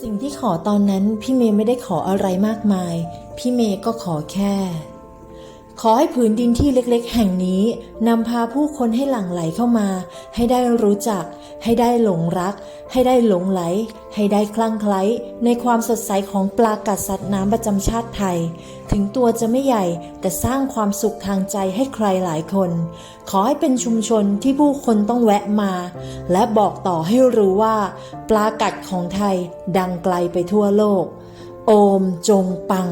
สิ่งที่ขอตอนนั้นพี่เมย์ไม่ได้ขออะไรมากมาย พี่เมย์ก็ขอแค่ ขอให้ผืนดินที่เล็กๆ แห่งนี้นำพาผู้คนให้หลั่งไหลเข้ามา ให้ได้รู้จัก ให้ได้หลงรัก ให้ได้หลงไหล ให้ได้คลั่งไคล้ในความสดใสของปลากัดสัตว์น้ำประจำชาติไทย ถึงตัวจะไม่ใหญ่แต่สร้างความสุขทางใจให้ใครหลายคน ขอให้เป็นชุมชนที่ผู้คนต้องแวะมา และบอกต่อให้รู้ว่า ปลากัดของไทยดังไกลไปทั่วโลก โอมจงปัง